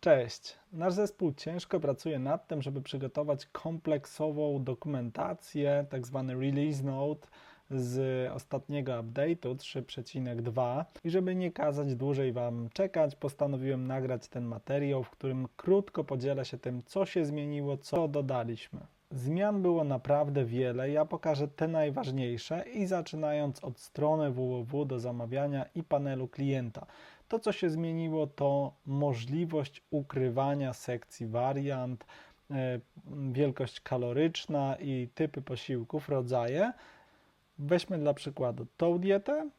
Cześć. Nasz zespół ciężko pracuje nad tym, żeby przygotować kompleksową dokumentację, tak zwany release note z ostatniego update'u 3.2 i żeby nie kazać dłużej Wam czekać, postanowiłem nagrać ten materiał, w którym krótko podzielę się tym, co się zmieniło, co dodaliśmy. Zmian było naprawdę wiele, ja pokażę te najważniejsze i zaczynając od strony www do zamawiania i panelu klienta. To, co się zmieniło, to możliwość ukrywania sekcji wariant, e, wielkość kaloryczna i typy posiłków, rodzaje. Weźmy dla przykładu tą dietę,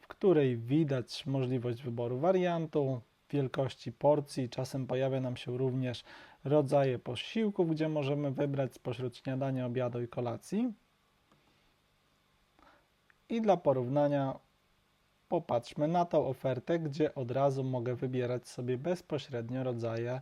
w której widać możliwość wyboru wariantu, wielkości porcji. Czasem pojawia nam się również rodzaje posiłków, gdzie możemy wybrać spośród śniadania, obiadu i kolacji. I dla porównania popatrzmy na tą ofertę, gdzie od razu mogę wybierać sobie bezpośrednio rodzaje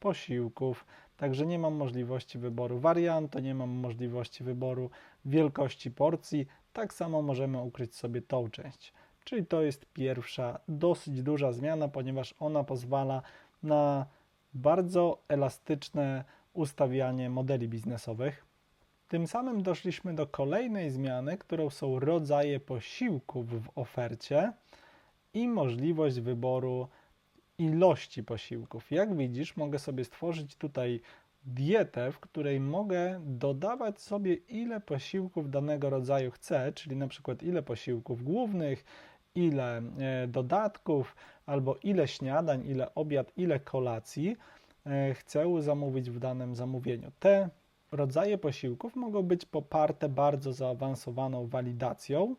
posiłków. Także nie mam możliwości wyboru wariantu, nie mam możliwości wyboru wielkości porcji. Tak samo możemy ukryć sobie tą część. Czyli to jest pierwsza dosyć duża zmiana, ponieważ ona pozwala na bardzo elastyczne ustawianie modeli biznesowych. Tym samym doszliśmy do kolejnej zmiany, którą są rodzaje posiłków w ofercie i możliwość wyboru ilości posiłków. Jak widzisz, mogę sobie stworzyć tutaj dietę, w której mogę dodawać sobie ile posiłków danego rodzaju chcę, czyli na przykład ile posiłków głównych, ile e, dodatków, albo ile śniadań, ile obiad, ile kolacji e, chcę zamówić w danym zamówieniu. Te rodzaje posiłków mogą być poparte bardzo zaawansowaną walidacją.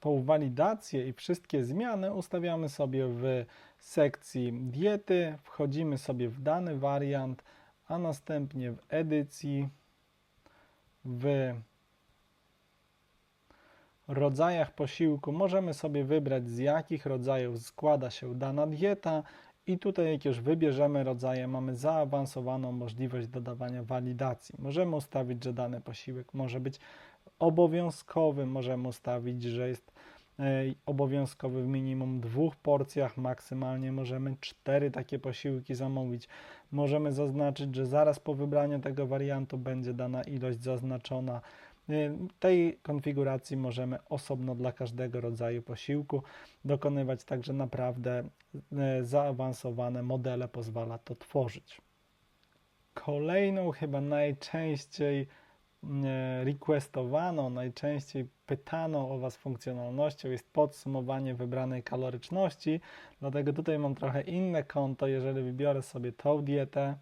Tą walidację i wszystkie zmiany ustawiamy sobie w sekcji diety, wchodzimy sobie w dany wariant, a następnie w edycji, w rodzajach posiłku możemy sobie wybrać z jakich rodzajów składa się dana dieta i tutaj jak już wybierzemy rodzaje, mamy zaawansowaną możliwość dodawania walidacji. Możemy ustawić, że dany posiłek może być obowiązkowy, możemy ustawić, że jest e, obowiązkowy w minimum dwóch porcjach, maksymalnie możemy cztery takie posiłki zamówić. Możemy zaznaczyć, że zaraz po wybraniu tego wariantu będzie dana ilość zaznaczona tej konfiguracji możemy osobno dla każdego rodzaju posiłku dokonywać, także naprawdę y, zaawansowane modele pozwala to tworzyć. Kolejną, chyba najczęściej y, requestowaną, najczęściej pytaną o Was funkcjonalnością jest podsumowanie wybranej kaloryczności, dlatego tutaj mam trochę inne konto, jeżeli wybiorę sobie tą dietę,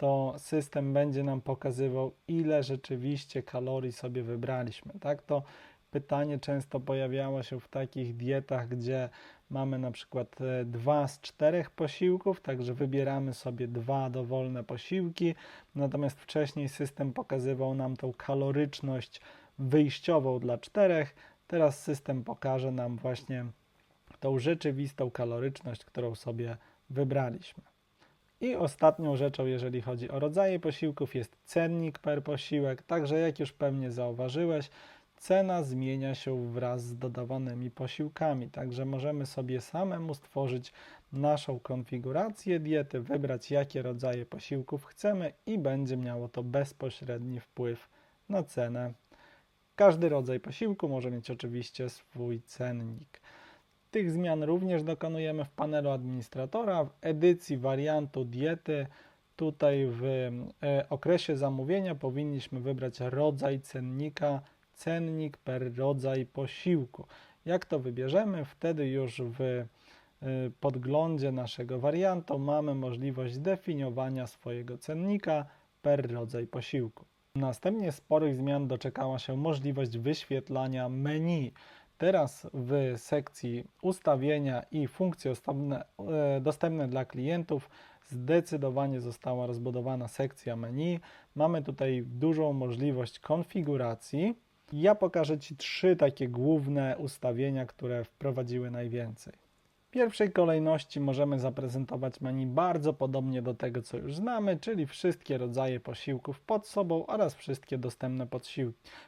to system będzie nam pokazywał, ile rzeczywiście kalorii sobie wybraliśmy. Tak, to pytanie często pojawiało się w takich dietach, gdzie mamy na przykład e, dwa z czterech posiłków, także wybieramy sobie dwa dowolne posiłki, natomiast wcześniej system pokazywał nam tą kaloryczność wyjściową dla czterech, teraz system pokaże nam właśnie tą rzeczywistą kaloryczność, którą sobie wybraliśmy. I ostatnią rzeczą, jeżeli chodzi o rodzaje posiłków, jest cennik per posiłek. Także, jak już pewnie zauważyłeś, cena zmienia się wraz z dodawanymi posiłkami. Także możemy sobie samemu stworzyć naszą konfigurację diety, wybrać jakie rodzaje posiłków chcemy i będzie miało to bezpośredni wpływ na cenę. Każdy rodzaj posiłku może mieć oczywiście swój cennik. Tych zmian również dokonujemy w panelu administratora, w edycji wariantu diety. Tutaj w e, okresie zamówienia powinniśmy wybrać rodzaj cennika, cennik per rodzaj posiłku. Jak to wybierzemy, wtedy już w e, podglądzie naszego wariantu mamy możliwość definiowania swojego cennika per rodzaj posiłku. Następnie sporych zmian doczekała się możliwość wyświetlania menu. Teraz w sekcji ustawienia i funkcje dostępne, e, dostępne dla klientów zdecydowanie została rozbudowana sekcja menu. Mamy tutaj dużą możliwość konfiguracji. Ja pokażę Ci trzy takie główne ustawienia, które wprowadziły najwięcej. W pierwszej kolejności możemy zaprezentować menu bardzo podobnie do tego, co już znamy, czyli wszystkie rodzaje posiłków pod sobą oraz wszystkie dostępne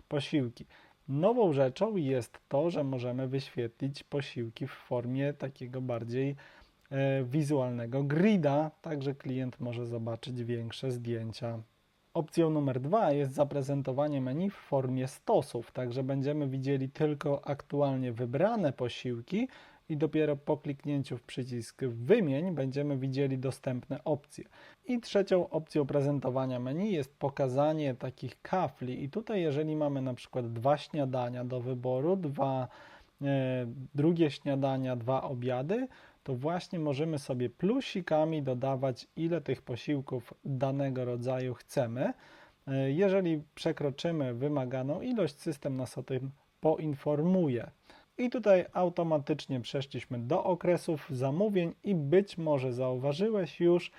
posiłki. Nową rzeczą jest to, że możemy wyświetlić posiłki w formie takiego bardziej e, wizualnego grida, także klient może zobaczyć większe zdjęcia. Opcją numer dwa jest zaprezentowanie menu w formie stosów, także będziemy widzieli tylko aktualnie wybrane posiłki i dopiero po kliknięciu w przycisk wymień będziemy widzieli dostępne opcje. I trzecią opcją prezentowania menu jest pokazanie takich kafli i tutaj jeżeli mamy na przykład dwa śniadania do wyboru, dwa e, drugie śniadania, dwa obiady, to właśnie możemy sobie plusikami dodawać, ile tych posiłków danego rodzaju chcemy. E, jeżeli przekroczymy wymaganą ilość, system nas o tym poinformuje. I tutaj automatycznie przeszliśmy do okresów zamówień i być może zauważyłeś już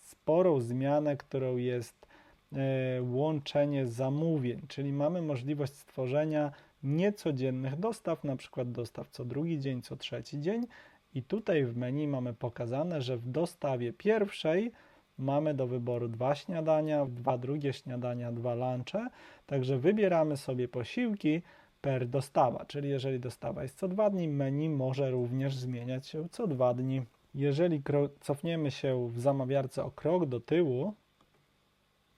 sporą zmianę, którą jest e, łączenie zamówień, czyli mamy możliwość stworzenia niecodziennych dostaw, na przykład dostaw co drugi dzień, co trzeci dzień. I tutaj w menu mamy pokazane, że w dostawie pierwszej mamy do wyboru dwa śniadania, dwa drugie śniadania, dwa lunche, także wybieramy sobie posiłki per dostawa, czyli jeżeli dostawa jest co dwa dni, menu może również zmieniać się co dwa dni. Jeżeli cofniemy się w zamawiarce o krok do tyłu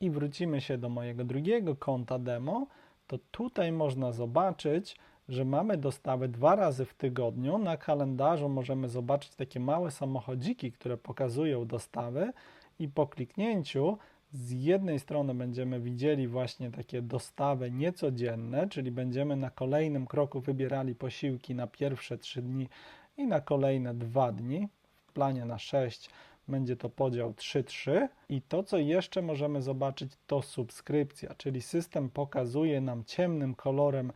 i wrócimy się do mojego drugiego konta demo, to tutaj można zobaczyć, że mamy dostawy dwa razy w tygodniu. Na kalendarzu możemy zobaczyć takie małe samochodziki, które pokazują dostawy i po kliknięciu z jednej strony będziemy widzieli właśnie takie dostawy niecodzienne, czyli będziemy na kolejnym kroku wybierali posiłki na pierwsze trzy dni i na kolejne dwa dni. W planie na 6 będzie to podział 3-3. I to, co jeszcze możemy zobaczyć, to subskrypcja, czyli system pokazuje nam ciemnym kolorem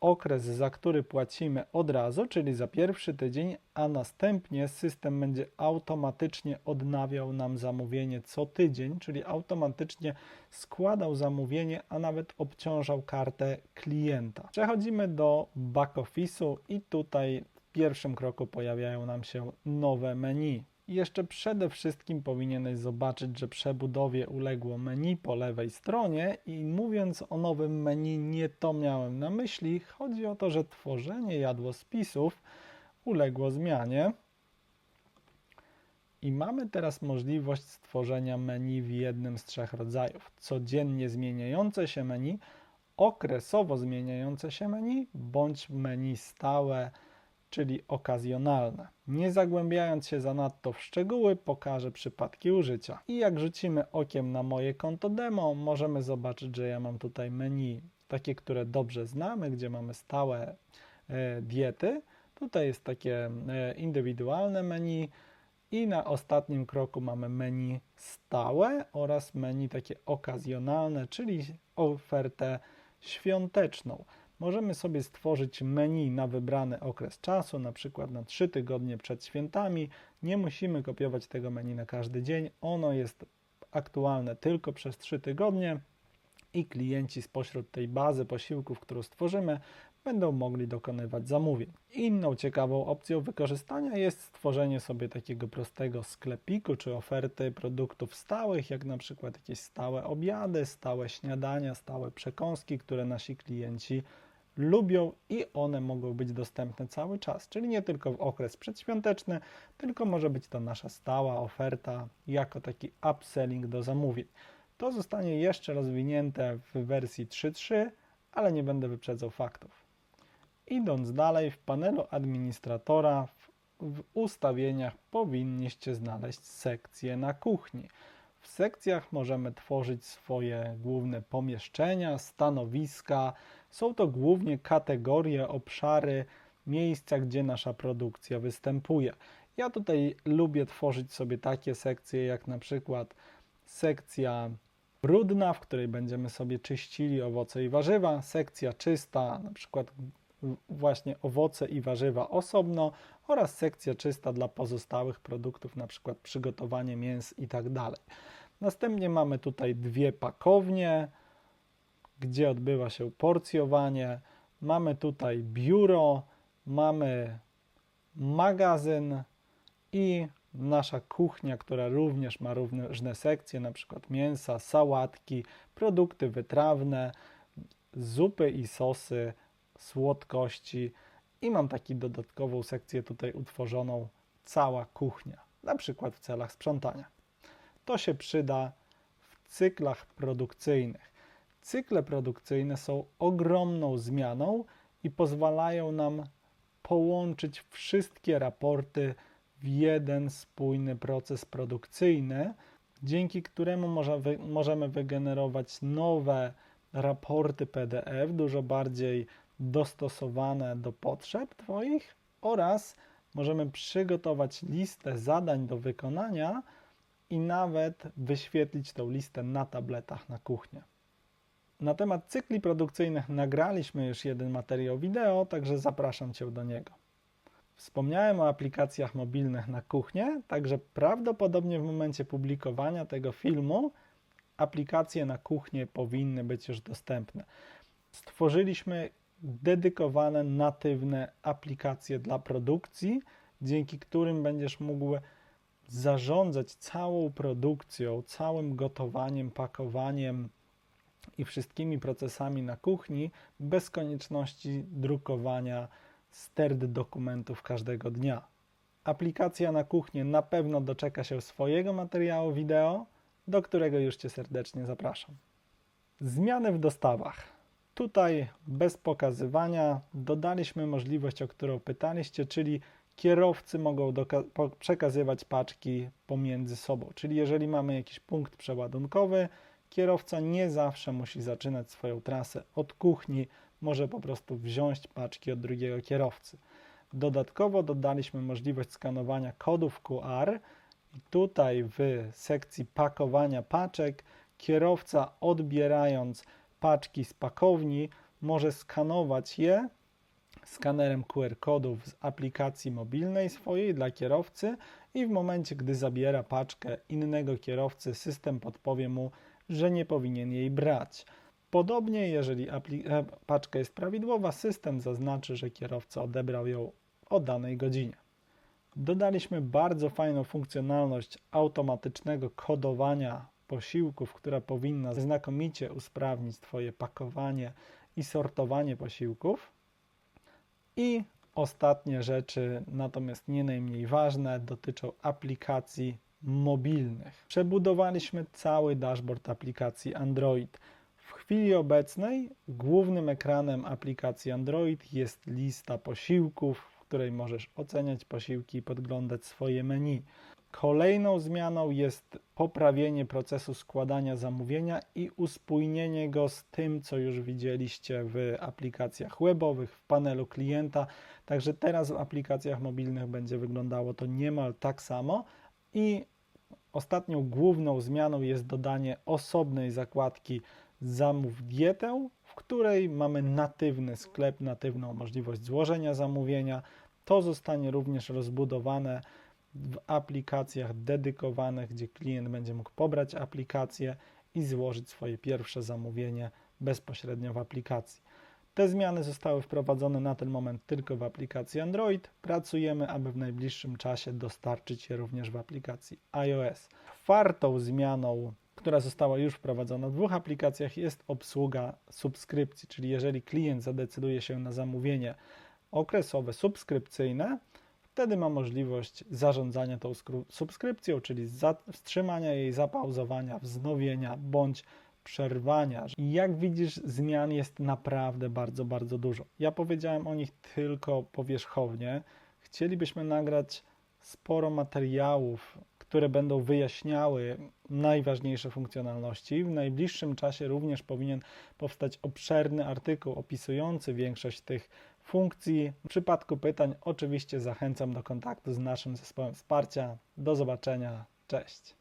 okres, za który płacimy od razu, czyli za pierwszy tydzień, a następnie system będzie automatycznie odnawiał nam zamówienie co tydzień, czyli automatycznie składał zamówienie, a nawet obciążał kartę klienta. Przechodzimy do back office'u i tutaj w pierwszym kroku pojawiają nam się nowe menu. I jeszcze przede wszystkim powinieneś zobaczyć, że przebudowie uległo menu po lewej stronie i mówiąc o nowym menu nie to miałem na myśli. Chodzi o to, że tworzenie jadłospisów uległo zmianie. I mamy teraz możliwość stworzenia menu w jednym z trzech rodzajów. Codziennie zmieniające się menu, okresowo zmieniające się menu bądź menu stałe czyli okazjonalne. Nie zagłębiając się zanadto w szczegóły, pokażę przypadki użycia. I jak rzucimy okiem na moje konto demo, możemy zobaczyć, że ja mam tutaj menu, takie, które dobrze znamy, gdzie mamy stałe e, diety. Tutaj jest takie e, indywidualne menu i na ostatnim kroku mamy menu stałe oraz menu takie okazjonalne, czyli ofertę świąteczną możemy sobie stworzyć menu na wybrany okres czasu, na przykład na 3 tygodnie przed świętami. Nie musimy kopiować tego menu na każdy dzień. Ono jest aktualne tylko przez 3 tygodnie i klienci spośród tej bazy posiłków, którą stworzymy, będą mogli dokonywać zamówień. Inną ciekawą opcją wykorzystania jest stworzenie sobie takiego prostego sklepiku czy oferty produktów stałych, jak na przykład jakieś stałe obiady, stałe śniadania, stałe przekąski, które nasi klienci lubią i one mogą być dostępne cały czas, czyli nie tylko w okres przedświąteczny, tylko może być to nasza stała oferta jako taki upselling do zamówień. To zostanie jeszcze rozwinięte w wersji 3.3, ale nie będę wyprzedzał faktów. Idąc dalej, w panelu administratora w, w ustawieniach powinniście znaleźć sekcję na kuchni. W sekcjach możemy tworzyć swoje główne pomieszczenia, stanowiska, są to głównie kategorie, obszary, miejsca, gdzie nasza produkcja występuje. Ja tutaj lubię tworzyć sobie takie sekcje, jak na przykład sekcja brudna, w której będziemy sobie czyścili owoce i warzywa, sekcja czysta, na przykład właśnie owoce i warzywa osobno oraz sekcja czysta dla pozostałych produktów, na przykład przygotowanie mięs i tak dalej. Następnie mamy tutaj dwie pakownie, gdzie odbywa się porcjowanie. Mamy tutaj biuro, mamy magazyn i nasza kuchnia, która również ma różne sekcje, na przykład mięsa, sałatki, produkty wytrawne, zupy i sosy, słodkości i mam taką dodatkową sekcję tutaj utworzoną cała kuchnia, na przykład w celach sprzątania. To się przyda w cyklach produkcyjnych. Cykle produkcyjne są ogromną zmianą i pozwalają nam połączyć wszystkie raporty w jeden spójny proces produkcyjny, dzięki któremu możemy wygenerować nowe raporty PDF, dużo bardziej dostosowane do potrzeb Twoich oraz możemy przygotować listę zadań do wykonania i nawet wyświetlić tą listę na tabletach na kuchnię. Na temat cykli produkcyjnych nagraliśmy już jeden materiał wideo, także zapraszam Cię do niego. Wspomniałem o aplikacjach mobilnych na kuchnię, także prawdopodobnie w momencie publikowania tego filmu aplikacje na kuchnię powinny być już dostępne. Stworzyliśmy dedykowane, natywne aplikacje dla produkcji, dzięki którym będziesz mógł zarządzać całą produkcją, całym gotowaniem, pakowaniem i wszystkimi procesami na kuchni bez konieczności drukowania sterd dokumentów każdego dnia. Aplikacja na kuchnię na pewno doczeka się swojego materiału wideo, do którego już Cię serdecznie zapraszam. Zmiany w dostawach. Tutaj bez pokazywania dodaliśmy możliwość, o którą pytaliście, czyli kierowcy mogą przekazywać paczki pomiędzy sobą. Czyli jeżeli mamy jakiś punkt przeładunkowy, kierowca nie zawsze musi zaczynać swoją trasę od kuchni, może po prostu wziąć paczki od drugiego kierowcy. Dodatkowo dodaliśmy możliwość skanowania kodów QR tutaj w sekcji pakowania paczek kierowca odbierając paczki z pakowni może skanować je skanerem QR kodów z aplikacji mobilnej swojej dla kierowcy i w momencie, gdy zabiera paczkę innego kierowcy, system podpowie mu, że nie powinien jej brać. Podobnie, jeżeli e, paczka jest prawidłowa, system zaznaczy, że kierowca odebrał ją o danej godzinie. Dodaliśmy bardzo fajną funkcjonalność automatycznego kodowania posiłków, która powinna znakomicie usprawnić Twoje pakowanie i sortowanie posiłków. I ostatnie rzeczy, natomiast nie najmniej ważne, dotyczą aplikacji mobilnych. Przebudowaliśmy cały dashboard aplikacji Android. W chwili obecnej głównym ekranem aplikacji Android jest lista posiłków, w której możesz oceniać posiłki i podglądać swoje menu. Kolejną zmianą jest poprawienie procesu składania zamówienia i uspójnienie go z tym, co już widzieliście w aplikacjach webowych, w panelu klienta. Także teraz w aplikacjach mobilnych będzie wyglądało to niemal tak samo. I ostatnią główną zmianą jest dodanie osobnej zakładki Zamów dietę, w której mamy natywny sklep, natywną możliwość złożenia zamówienia. To zostanie również rozbudowane w aplikacjach dedykowanych, gdzie klient będzie mógł pobrać aplikację i złożyć swoje pierwsze zamówienie bezpośrednio w aplikacji. Te zmiany zostały wprowadzone na ten moment tylko w aplikacji Android. Pracujemy, aby w najbliższym czasie dostarczyć je również w aplikacji iOS. Czwartą zmianą, która została już wprowadzona w dwóch aplikacjach, jest obsługa subskrypcji, czyli jeżeli klient zadecyduje się na zamówienie okresowe subskrypcyjne, Wtedy ma możliwość zarządzania tą subskrypcją, czyli wstrzymania jej, zapauzowania, wznowienia bądź przerwania. I jak widzisz, zmian jest naprawdę bardzo, bardzo dużo. Ja powiedziałem o nich tylko powierzchownie. Chcielibyśmy nagrać sporo materiałów, które będą wyjaśniały najważniejsze funkcjonalności. W najbliższym czasie również powinien powstać obszerny artykuł opisujący większość tych funkcji. W przypadku pytań oczywiście zachęcam do kontaktu z naszym zespołem wsparcia. Do zobaczenia. Cześć.